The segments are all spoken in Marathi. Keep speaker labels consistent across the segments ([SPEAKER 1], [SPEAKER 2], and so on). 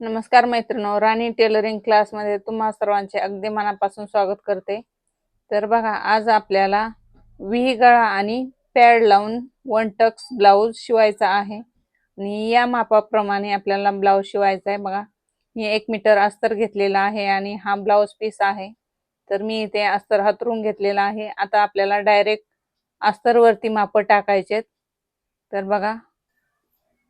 [SPEAKER 1] नमस्कार मैत्रिणो राणी टेलरिंग क्लासमध्ये तुम्हा सर्वांचे अगदी मनापासून स्वागत करते. तर बघा आज आपल्याला विही गळा आणि पॅड लावून वन टक्स ब्लाऊज शिवायचा आहे. आणि या मापाप्रमाणे आपल्याला ब्लाऊज शिवायचा आहे. बघा मी एक मीटर अस्तर घेतलेला आहे आणि हा ब्लाऊज पीस आहे. तर मी इथे अस्तर हातरून घेतलेला आहे. आता आपल्याला डायरेक्ट अस्तरवरती माप टाकायचे तर बघा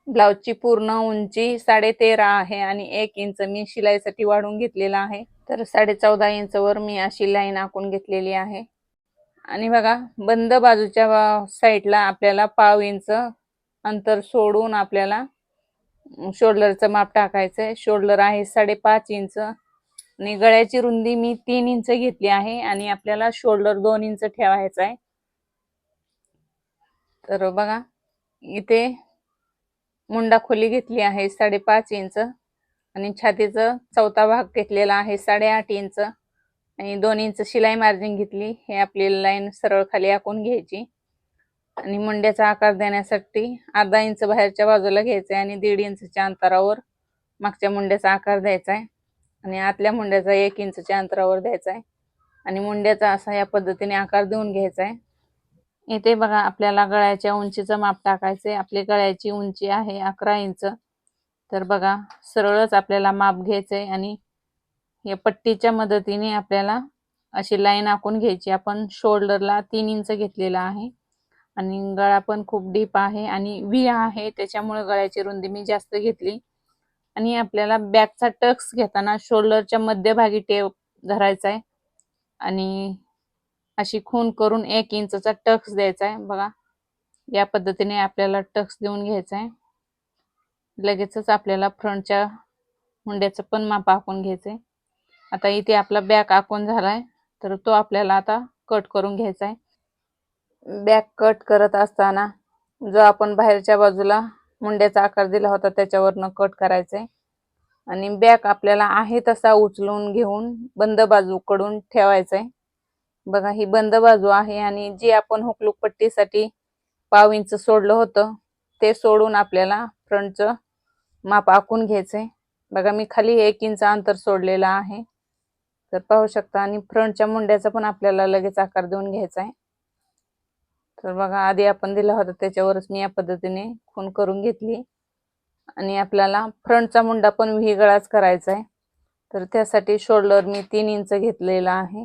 [SPEAKER 1] ब्लाऊजची पूर्ण उंची साडे तेरा आहे आणि एक इंच मी शिलाईसाठी वाढून घेतलेला आहे. तर साडे चौदा इंचवर मी अशी लाईन आखून घेतलेली आहे. आणि बघा बंद बाजूच्या साईडला आपल्याला पाव इंच अंतर सोडून आपल्याला शोल्डरचं माप टाकायचं आहे शोल्डर आहे साडेपाच इंच. आणि गळ्याची रुंदी मी तीन इंच घेतली आहे आणि आपल्याला शोल्डर दोन इंच ठेवायचं आहे तर बघा इथे मुंडा खोली घेतली आहे साडेपाच इंच. आणि छातीचं चौथा भाग घेतलेला आहे साडेआठ इंच. आणि दोन इंच शिलाई मार्जिन घेतली. हे आपली लाईन सरळ खाली आखून घ्यायची. आणि मुंड्याचा आकार देण्यासाठी अर्धा इंच बाहेरच्या बाजूला घ्यायचा आहे आणि दीड इंचच्या अंतरावर मागच्या मुंड्याचा आकार द्यायचा आहे आणि आतल्या मुंड्याचा एक इंचच्या अंतरावर द्यायचा आहे आणि मुंड्याचा असा या पद्धतीने आकार देऊन घ्यायचा आहे इथे बघा आपल्याला गळ्याच्या उंचीचं माप टाकायचंय. आपली गळ्याची उंची आहे अकरा इंच. तर बघा सरळच आपल्याला माप घ्यायचंय आणि या पट्टीच्या मदतीने आपल्याला अशी लाईन आखून घ्यायची. आपण शोल्डरला तीन इंच घेतलेला आहे आणि गळा पण खूप डीप आहे आणि व्ही आहे त्याच्यामुळे गळ्याची रुंदी मी जास्त घेतली. आणि आपल्याला बॅकचा टक्स घेताना शोल्डरच्या मध्यभागी टेप धरायचा आहे आणि अशी खून करून एक इंचचा टक्स द्यायचा आहे बघा या पद्धतीने आपल्याला टक्स देऊन घ्यायचा आहे लगेचच आपल्याला फ्रंटच्या मुंड्याचं पण माप आखून घ्यायचंय. आता इथे आपला बॅक आखून झालाय तर तो आपल्याला आता कट करून घ्यायचा आहे बॅक कट करत असताना जो आपण बाहेरच्या बाजूला मुंड्याचा आकार दिला होता त्याच्यावरनं कट करायचा आहे आणि बॅक आपल्याला आहे तसा उचलून घेऊन बंद बाजूकडून ठेवायचा आहे बघा ही बंद बाजू आहे आणि जी आपण हुकलूक पट्टीसाठी पाव इंच सोडलं होतं ते सोडून आपल्याला फ्रंटचं माप आखून घ्यायचंय. बघा मी खाली एक इंच अंतर सोडलेलं आहे. तर पाहू शकता आणि फ्रंटच्या मुंड्याचा पण आपल्याला लगेच आकार देऊन घ्यायचा आहे तर बघा आधी आपण दिला होता त्याच्यावरच मी या पद्धतीने खून करून घेतली. आणि आपल्याला फ्रंटचा मुंडा पण व्ही गळाच करायचा आहे तर त्यासाठी शोल्डर मी तीन इंच घेतलेला आहे.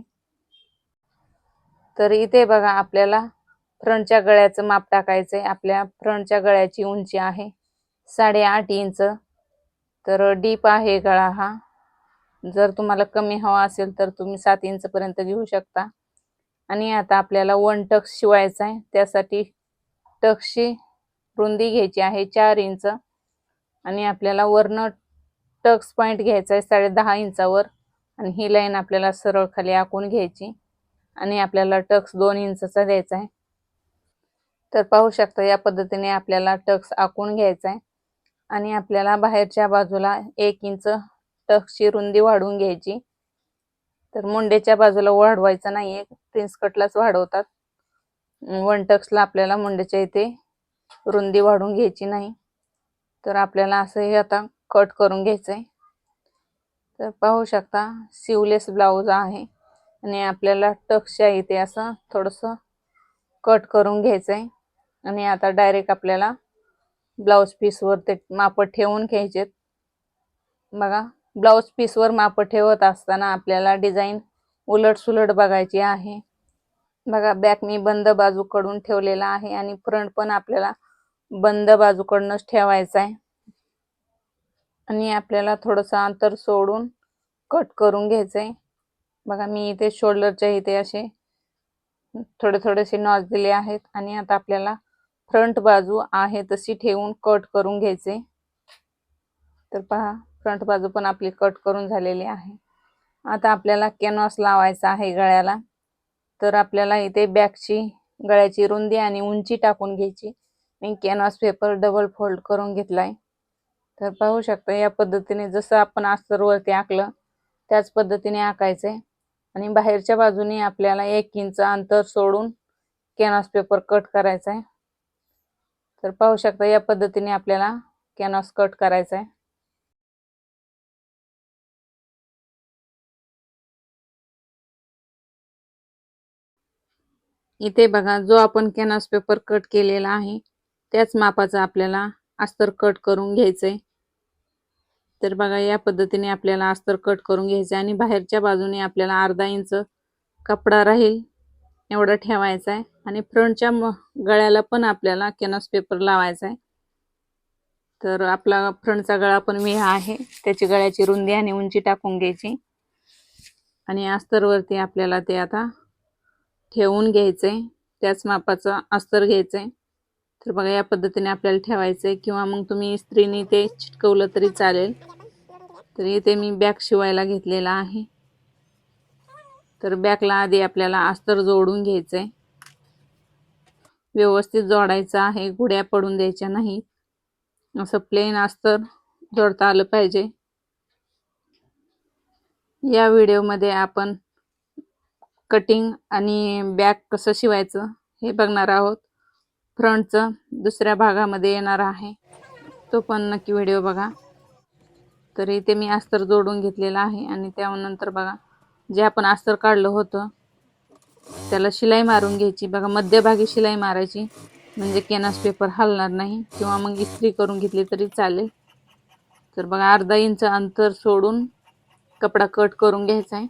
[SPEAKER 1] तर इथे बघा आपल्याला फ्रंटच्या गळ्याचं माप टाकायचं आहे आपल्या फ्रंटच्या गळ्याची उंची आहे साडेआठ इंच. तर डीप आहे गळा हा. जर तुम्हाला कमी हवा असेल तर तुम्ही सात इंचपर्यंत घेऊ शकता. आणि आता आपल्याला वन टक्स शिवायचा आहे त्यासाठी टक्सची रुंदी घ्यायची आहे चार इंच. आणि आपल्याला वरनं टक्स पॉईंट घ्यायचा आहे साडे दहा इंचावर. आणि ही लाईन आपल्याला सरळ खाली आखून घ्यायची. आणि आपल्याला टक्स दोन इंचचा द्यायचा आहे. तर पाहू शकता या पद्धतीने आपल्याला टक्स आखून घ्यायचा आहे. आणि आपल्याला बाहेरच्या बाजूला एक इंच टक्सची रुंदी वाढवून घ्यायची. तर मुंडेच्या बाजूला वाढवायचं नाहीये प्रिन्स कटलाच वाढवतात. वन टक्सला आपल्याला मुंडेच्या इथे रुंदी वाढवून घ्यायची नाही. तर आपल्याला असं हे आता कट करून घ्यायचं आहे तर पाहू शकता सिवलेस ब्लाऊज आहे. आणि आपल्याला टक्सच्या इथे असं थोडंसं कट करून घ्यायचं आहे आणि आता डायरेक्ट आपल्याला ब्लाऊज पीसवर ते माप ठेवून घ्यायचेत. बघा ब्लाऊज पीसवर माप ठेवत असताना आपल्याला डिझाईन उलटसुलट बघायची आहे. बघा बॅक मी बंद बाजूकडून ठेवलेला आहे आणि फ्रंट पण आपल्याला बंद बाजूकडूनच ठेवायचा आहे आणि आपल्याला थोडंसं अंतर सोडून कट करून घ्यायचं आहे बघा मी इथे शोल्डरच्या इथे असे थोडे थोडेसे नॉच दिले आहेत आणि आता आपल्याला फ्रंट बाजू आहे तशी ठेवून कट करून घ्यायचे. तर पहा फ्रंट बाजू पण आपली कट करून झालेली आहे. आता आपल्याला कॅनव्हास लावायचा आहे गळ्याला. तर आपल्याला इथे बॅकची गळ्याची रुंदी आणि उंची टाकून घ्यायची. मी कॅनव्हास पेपर डबल फोल्ड करून घेतलाय. तर पाहू शकता या पद्धतीने जसं आपण अस्तरवरती आखलं त्याच पद्धतीने आकायचंय आणि बाहेरच्या बाजूने आपल्याला एक इंच अंतर सोडून कॅनॉस पेपर कट करायचा आहे तर पाहू शकता या पद्धतीने आपल्याला कॅनॉस कट करायचा आहे इथे बघा जो आपण कॅनॉस पेपर कट केलेला आहे त्याच मापाचा आपल्याला अस्तर कट करून घ्यायचं आहे तर बघा या पद्धतीने आपल्याला अस्तर कट करून घ्यायचं आणि बाहेरच्या बाजूने आपल्याला अर्धा इंच कपडा राहील एवढा ठेवायचा आहे. आणि फ्रंटच्या गळ्याला पण आपल्याला कॅनव्हास पेपर लावायचा आहे. तर आपला फ्रंटचा गळा पण विहा आहे. त्याची गळ्याची रुंदी आणि उंची टाकून घ्यायची. आणि अस्तरवरती आपल्याला ते आता ठेवून घ्यायचंय. त्याच मापाचं अस्तर घ्यायचंय. तर बघा या पद्धतीने आपल्याला ठेवायचं आहे किंवा मग तुम्ही स्त्रीने ते चिटकवलं तरी चालेल. तर इथे मी बॅग शिवायला घेतलेला आहे. तर बॅगला आधी आपल्याला अस्तर जोडून घ्यायचं आहे व्यवस्थित जोडायचं आहे गुड्या पडून द्यायच्या नाही. असं प्लेन अस्तर जोडता आलं पाहिजे. या व्हिडिओमध्ये आपण कटिंग आणि बॅग कसं शिवायचं हे बघणार आहोत. फ्रंटचं दुसऱ्या भागामध्ये येणार आहे. तो पण नक्की व्हिडिओ बघा. तर इथे मी अस्तर जोडून घेतलेला आहे आणि त्यानंतर बघा जे आपण अस्तर काढलं होतं त्याला शिलाई मारून घ्यायची. बघा मध्यभागी शिलाई मारायची. म्हणजे केनास पेपर हलणार नाही किंवा मग इस्त्री करून घेतली तरी चालेल. तर बघा अर्धा इंच अंतर सोडून कपडा कट करून घ्यायचा आहे.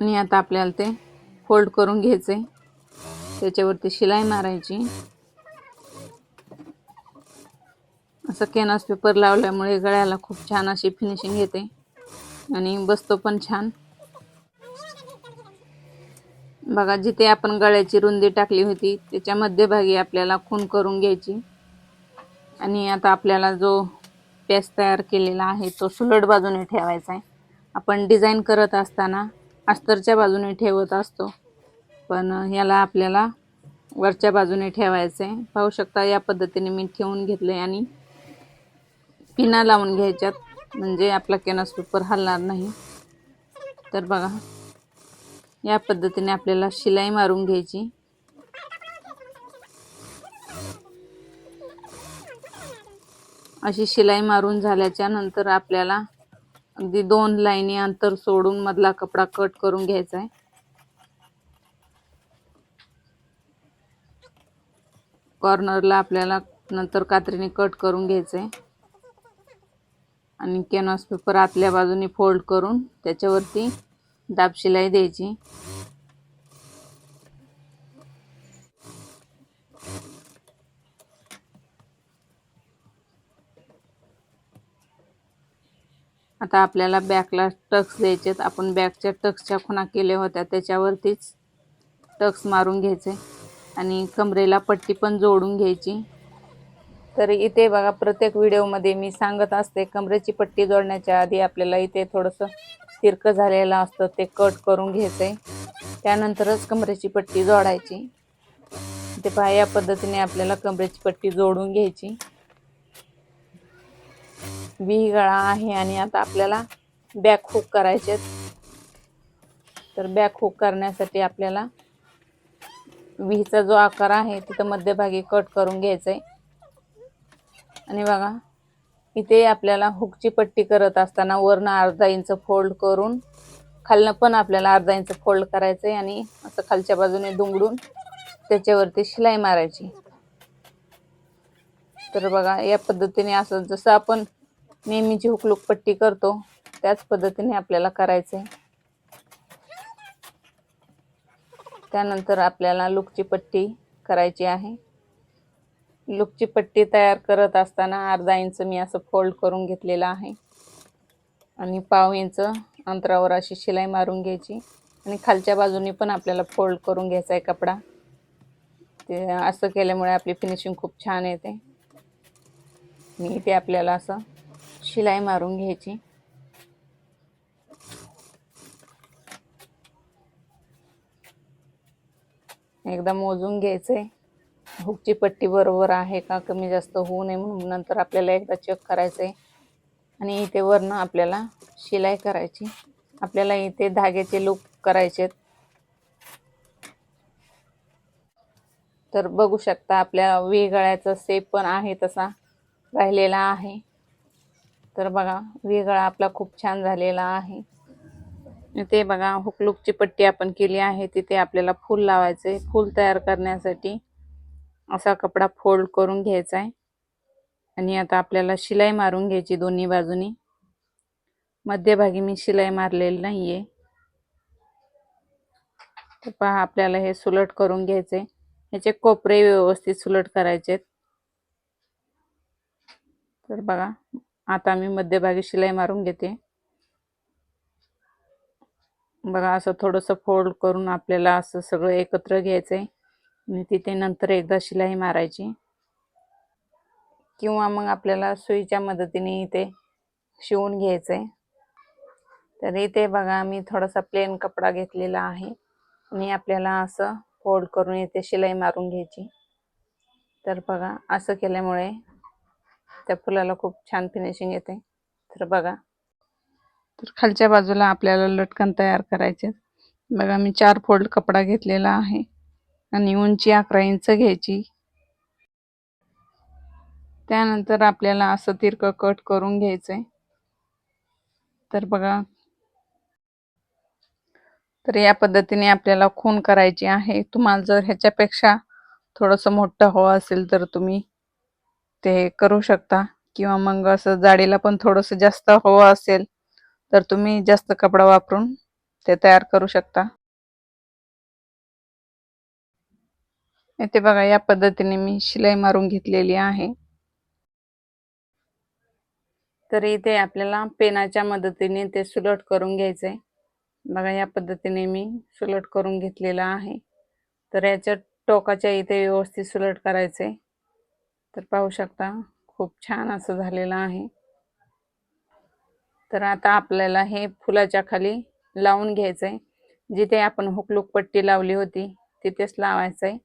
[SPEAKER 1] आणि आता आपल्याला ते फोल्ड करून घ्यायचं आहे त्याच्यावरती शिलाई मारायची. असं कॅनव्हास पेपर लावल्यामुळे गळ्याला खूप छान अशी फिनिशिंग येते. आणि बसतो पण छान. बघा जिथे आपण गळ्याची रुंदी टाकली होती त्याच्या मध्यभागी आपल्याला खून करून घ्यायची. आणि आता आपल्याला जो पॅच तयार केलेला आहे तो सुलट बाजूने ठेवायचा आहे. आपण डिझाईन करत असताना अस्तरच्या बाजूने ठेवत असतो. पण याला आपल्याला वरच्या बाजूने ठेवायचं. आहे पाहू शकता या पद्धतीने मी ठेवून घेतले आणि पिना लावून घ्यायच्यात. म्हणजे आपला कॅनव्हास पेपर हलणार नाही. तर बघा या पद्धतीने आपल्याला शिलाई मारून घ्यायची. अशी शिलाई मारून झाल्याच्यानंतर आपल्याला अगदी दोन लाईनी अंतर सोडून मधला कपडा कट करून घ्यायचा आहे. कॉर्नरला आपल्याला नंतर कात्रीने कट करून घ्यायचं आहे आणि कॅनव्हास पेपर आतल्या बाजूने फोल्ड करून त्याच्यावरती दाब शिलाई द्यायची. आता आपल्याला बॅकला टक्स द्यायचेत. आपण बॅकच्या टक्सच्या खुणा केल्या होत्या. त्याच्यावरतीच टक्स मारून घ्यायचे आणि कमरेला पट्टी पण जोडून घ्यायची. तर इथे बघा प्रत्येक व्हिडिओमध्ये मी सांगत असते कमरेची पट्टी जोडण्याच्या आधी आपल्याला इथे थोडंसं तिरकं झालेलं असतं ते कट करून घ्यायचं त्यानंतरच कमरेची पट्टी जोडायची. ते पहा या पद्धतीने आपल्याला कमरेची पट्टी जोडून घ्यायची. वी गळा आहे आणि आता आपल्याला बॅक हुक करायचे तर बॅक हुक करण्यासाठी आपल्याला व्हीचा जो आकार आहे तिथं मध्यभागी कट करून घ्यायचा आहे आणि बघा इथे आपल्याला हुकची पट्टी करत असताना वरनं अर्धा इंच फोल्ड करून खालनं पण आपल्याला अर्धा इंच फोल्ड करायचं आहे आणि असं खालच्या बाजूने दुंगडून त्याच्यावरती शिलाई मारायची. तर बघा या पद्धतीने असं जसं आपण नेहमीची हुकलूक पट्टी करतो त्याच पद्धतीने आपल्याला करायचं आहे त्यानंतर आपल्याला लुकची पट्टी करायची आहे. लुकची पट्टी तयार करत असताना अर्धा इंच मी असं फोल्ड करून घेतलेलं आहे. आणि पाव इंच अंतरावर अशी शिलाई मारून घ्यायची. आणि खालच्या बाजूनी पण आपल्याला फोल्ड करून घ्यायचा आहे कपडा. ते असं केल्यामुळे आपली फिनिशिंग खूप छान येते. आणि इथे आपल्याला असं शिलाई मारून घ्यायची. एकदा मोजून घ्यायचे हुकची पट्टी बरोबर आहे का? कमी जास्त होऊ नये म्हणून नंतर आपल्याला एकदा चेक करायचं आहे आणि इथे वरनं आपल्याला शिलाई करायची. आपल्याला इथे धाग्याचे लूप करायचे तर बघू शकता आपल्या विगळ्याचा सेप पण आहे तसा राहिलेला आहे. तर बघा वेगळा आपला खूप छान झालेला आहे. इथे बघा हुकलूकची पट्टी आपण केली आहे तिथे आपल्याला फूल लावायचे फूल तयार करण्यासाठी असा कपडा फोल्ड करून घ्यायचा आहे. आणि आता आपल्याला शिलाई मारून घ्यायची दोन्ही बाजूनी. मध्यभागी मी शिलाई मारलेली नाही तर पहा आपल्याला हे सुलट करून घ्यायचे. ह्याचे कोपरे व्यवस्थित सुलट करायचे तर बघा आता मी मध्यभागी शिलाई मारून घेते. बघा असं थोडंसं फोल्ड करून आपल्याला असं सगळं एकत्र घ्यायचं आहे आणि तिथे नंतर एकदा शिलाई मारायची. किंवा मग आपल्याला सुईच्या मदतीने इथे शिवून घ्यायचं आहे तर इथे बघा मी थोडासा प्लेन कपडा घेतलेला आहे. आणि आपल्याला असं फोल्ड करून इथे शिलाई मारून घ्यायची. तर बघा असं केल्यामुळे त्या फुलाला खूप छान फिनिशिंग येते. तर बघा तर खालच्या बाजूला आपल्याला लटकन तयार करायचे बघा मी चार फोल्ड कपडा घेतलेला आहे आणि उंची अकरा इंच घ्यायची. त्यानंतर आपल्याला असं तिरकं कट करून घ्यायचंय. तर बघा तर या पद्धतीने आपल्याला खून करायची आहे. तुम्हाला जर ह्याच्यापेक्षा थोडंसं मोठं हवं असेल तर तुम्ही ते करू शकता. किंवा मग असं जाडीला पण थोडंसं जास्त हवं असेल तर तुम्ही जास्त कपडा वापरून ते तयार करू शकता. इथे बघा या पद्धतीने मी शिलाई मारून घेतलेली आहे. तर इथे आपल्याला पेनाच्या मदतीने ते सुलट करून घ्यायचंय. बघा या पद्धतीने मी सुलट करून घेतलेला आहे. तर याच्या टोकाच्या इथे व्यवस्थित सुलट करायचे तर पाहू शकता खूप छान असं झालेलं आहे. तर आता आपल्याला हे फुलाच्या खाली लावून घ्यायचंय. जिथे आपण हुकलूक पट्टी लावली होती तिथेच लावायचंय.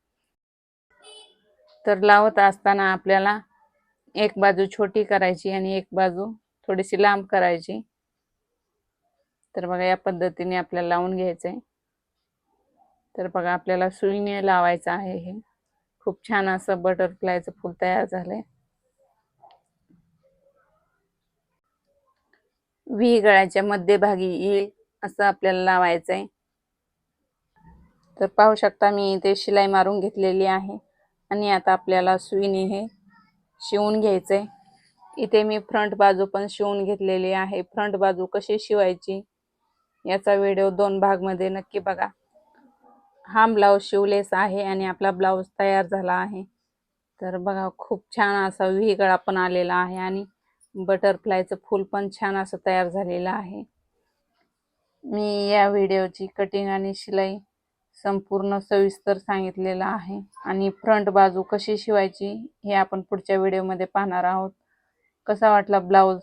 [SPEAKER 1] तर लावत असताना आपल्याला एक बाजू छोटी करायची आणि एक बाजू थोडीशी लांब करायची. तर बघा या पद्धतीने आपल्याला लावून घ्यायचंय. तर बघा आपल्याला सुईने लावायचं आहे हे. खूप छान असं बटरफ्लायचं फूल तयार झालंय. व्ही गळ्याच्या मध्यभागी येईल असं आपल्याला लावायचं आहे तर पाहू शकता मी इथे शिलाई मारून घेतलेली आहे. आणि आता आपल्याला सुईने हे शिवून घ्यायचं आहे इथे मी फ्रंट बाजू पण शिवून घेतलेली आहे. फ्रंट बाजू कशी शिवायची याचा व्हिडिओ दोन भागमध्ये नक्की बघा. हा ब्लाऊज शिवलेस आहे आणि आपला ब्लाऊज तयार झाला आहे. तर बघा खूप छान असा व्ही गळा पण आलेला आहे. आणि बटरफ्लायचं फूल पण छान असं तयार झालेलं आहे. मी या व्हिडिओची कटिंग आणि शिलाई संपूर्ण सविस्तर सांगितलेलं आहे. आणि फ्रंट बाजू कशी शिवायची हे आपण पुढच्या व्हिडिओमध्ये पाहणार आहोत. कसा वाटला ब्लाऊज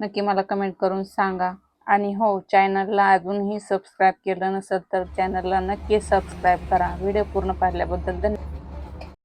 [SPEAKER 1] नक्की मला कमेंट करून सांगा. आणि हो चॅनलला अजूनही सबस्क्राईब केलं नसेल तर चॅनलला नक्की सबस्क्राईब करा. व्हिडिओ पूर्ण पाहिल्याबद्दल धन्यवाद.